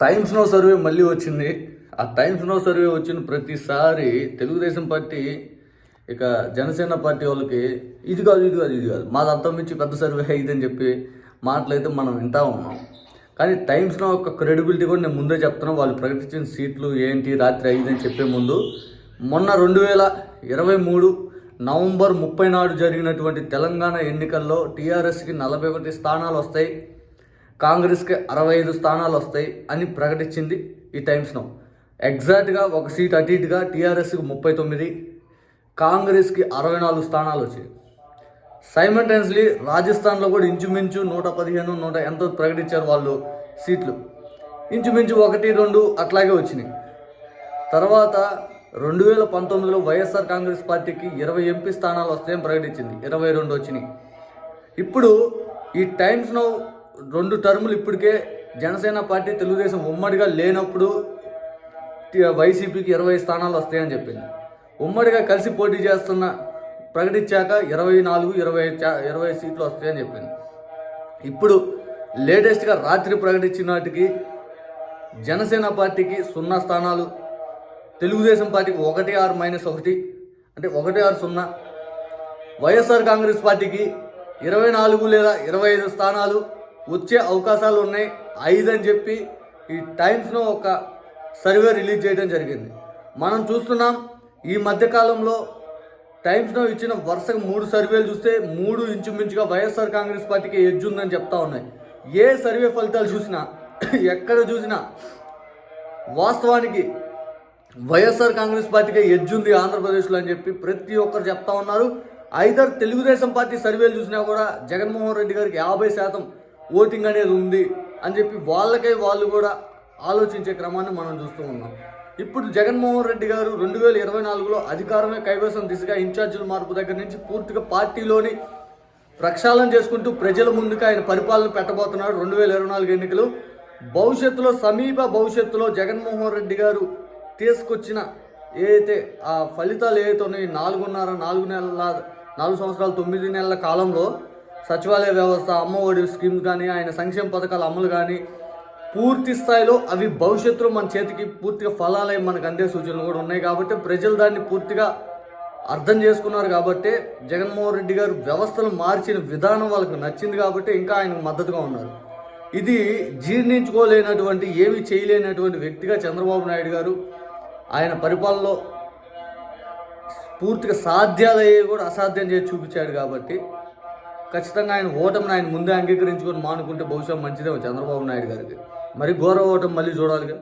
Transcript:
Times no survey మళ్ళీ వచ్చింది. ఆ టైమ్స్ నో సర్వే వచ్చిన ప్రతిసారి తెలుగుదేశం పార్టీ ఇక జనసేన పార్టీ వాళ్ళకి ఇది కాదు ఇది కాదు ఇది కాదు. మాది అర్థం మించి పెద్ద సర్వే ఇదని చెప్పి మాటలైతే మనం వింటా ఉన్నాం. కానీ టైమ్స్ నో యొక్క క్రెడిబిలిటీ కూడా నేను ముందే చెప్తున్నాను వాళ్ళు ప్రకటించిన సీట్లు ఏంటి రాత్రి ఐదు అని చెప్పే ముందు మొన్న రెండు వేల ఇరవై మూడు నవంబర్ ముప్పై నాడు జరిగినటువంటి తెలంగాణ ఎన్నికల్లో టీఆర్ఎస్కి నలభై ఒకటి స్థానాలు వస్తాయి. కాంగ్రెస్కి అరవై ఐదు స్థానాలు వస్తాయి అని ప్రకటించింది ఈ టైమ్స్లో ఎగ్జాక్ట్గా ఒక సీట్ అటు ఇటుగా టీఆర్ఎస్కి ముప్పై తొమ్మిది కాంగ్రెస్కి అరవై నాలుగు స్థానాలు వచ్చాయి సైమల్టైన్స్లీ రాజస్థాన్లో కూడా ఇంచుమించు నూట పదిహేను నూట ఎంతో ప్రకటించారు వాళ్ళు సీట్లు. ఇంచుమించు ఒకటి రెండు అట్లాగే వచ్చినాయి. తర్వాత రెండు వేల పంతొమ్మిదిలో వైఎస్ఆర్ కాంగ్రెస్ పార్టీకి ఇరవై ఎంపీ స్థానాలు వస్తాయని ప్రకటించింది. ఇరవై రెండు వచ్చినాయి. ఇప్పుడు ఈ టైమ్స్లో రెండు టర్ములు ఇప్పటికే జనసేన పార్టీ తెలుగుదేశం ఉమ్మడిగా లేనప్పుడు వైసీపీకి ఇరవై స్థానాలు వస్తాయని చెప్పింది. ఉమ్మడిగా కలిసి పోటీ చేస్తున్న ప్రకటించాక ఇరవై నాలుగు ఇరవై చా- ఇరవై సీట్లు వస్తాయని చెప్పింది. ఇప్పుడు లేటెస్ట్గా రాత్రి ప్రకటించిన వాటికి జనసేన పార్టీకి సున్నా స్థానాలు తెలుగుదేశం పార్టీకి ఒకటి ఆరు మైనస్ ఒకటి అంటే ఒకటి ఆరు సున్నా వైఎస్ఆర్ కాంగ్రెస్ పార్టీకి ఇరవై నాలుగు లేదా ఇరవై ఐదు స్థానాలు వచ్చే అవకాశాలు ఉన్నాయి. ఐదు అని చెప్పి ఈ టైమ్స్లో ఒక సర్వే రిలీజ్ చేయడం జరిగింది. మనం చూస్తున్నాం ఈ మధ్యకాలంలో టైమ్స్లో ఇచ్చిన వరుసగా మూడు సర్వేలు చూస్తే మూడు ఇంచుమించుగా వైఎస్ఆర్ కాంగ్రెస్ పార్టీకి ఎడ్జ్ ఉందని చెప్తా ఉన్నాయి. ఏ సర్వే ఫలితాలు చూసినా ఎక్కడ చూసినా వాస్తవానికి వైఎస్ఆర్ కాంగ్రెస్ పార్టీకి ఎడ్జ్ ఉంది ఆంధ్రప్రదేశ్లో అని చెప్పి ప్రతి ఒక్కరు చెప్తా ఉన్నారు. ఐదర్ తెలుగుదేశం పార్టీ సర్వేలు చూసినా కూడా జగన్మోహన్ రెడ్డి గారికి యాభై శాతం ఓటింగ్ అనేది ఉంది అని చెప్పి వాళ్ళకే వాళ్ళు కూడా ఆలోచించే క్రమాన్ని మనం చూస్తూ ఉన్నాం. ఇప్పుడు జగన్మోహన్ రెడ్డి గారు రెండు వేల ఇరవై నాలుగులో అధికారమే కైవసం దిశగా ఇన్ఛార్జీల మార్పు దగ్గర నుంచి పూర్తిగా పార్టీలోని ప్రక్షాళన చేసుకుంటూ ప్రజల ముందుకు ఆయన పరిపాలన పెట్టబోతున్నాడు రెండు వేల ఇరవై నాలుగు ఎన్నికలు. భవిష్యత్తులో సమీప భవిష్యత్తులో జగన్మోహన్ రెడ్డి గారు తీసుకొచ్చిన ఏదైతే ఆ ఫలితాలు ఏవైతే ఉన్నాయో నాలుగున్నర నాలుగు నెలల నాలుగు సంవత్సరాలు తొమ్మిది నెలల కాలంలో సచివాలయ వ్యవస్థ అమ్మఒడి స్కీమ్స్ కానీ ఆయన సంక్షేమ పథకాల అమలు కానీ పూర్తి స్థాయిలో అవి భవిష్యత్తులో మన చేతికి పూర్తిగా ఫలాలై మనకు అందే సూచనలు కూడా ఉన్నాయి కాబట్టి ప్రజలు దాన్ని పూర్తిగా అర్థం చేసుకున్నారు కాబట్టి జగన్మోహన్ రెడ్డి గారు వ్యవస్థను మార్చిన విధానం వాళ్ళకు నచ్చింది కాబట్టి ఇంకా ఆయనకు మద్దతుగా ఉన్నారు. ఇది జీర్ణించుకోలేనటువంటి ఏమీ చేయలేనటువంటి వ్యక్తిగా చంద్రబాబు నాయుడు గారు ఆయన పరిపాలనలో పూర్తిగా సాధ్యాలయ్యే కూడా అసాధ్యం చేసి చూపించాడు కాబట్టి ఖచ్చితంగా ఆయన ఓటమిని ఆయన ముందే అంగీకరించుకొని మానుకుంటే బహుశా మంచిదే చంద్రబాబు నాయుడు గారికి మరి ఘోర ఓటమి మళ్ళీ చూడాలిగా?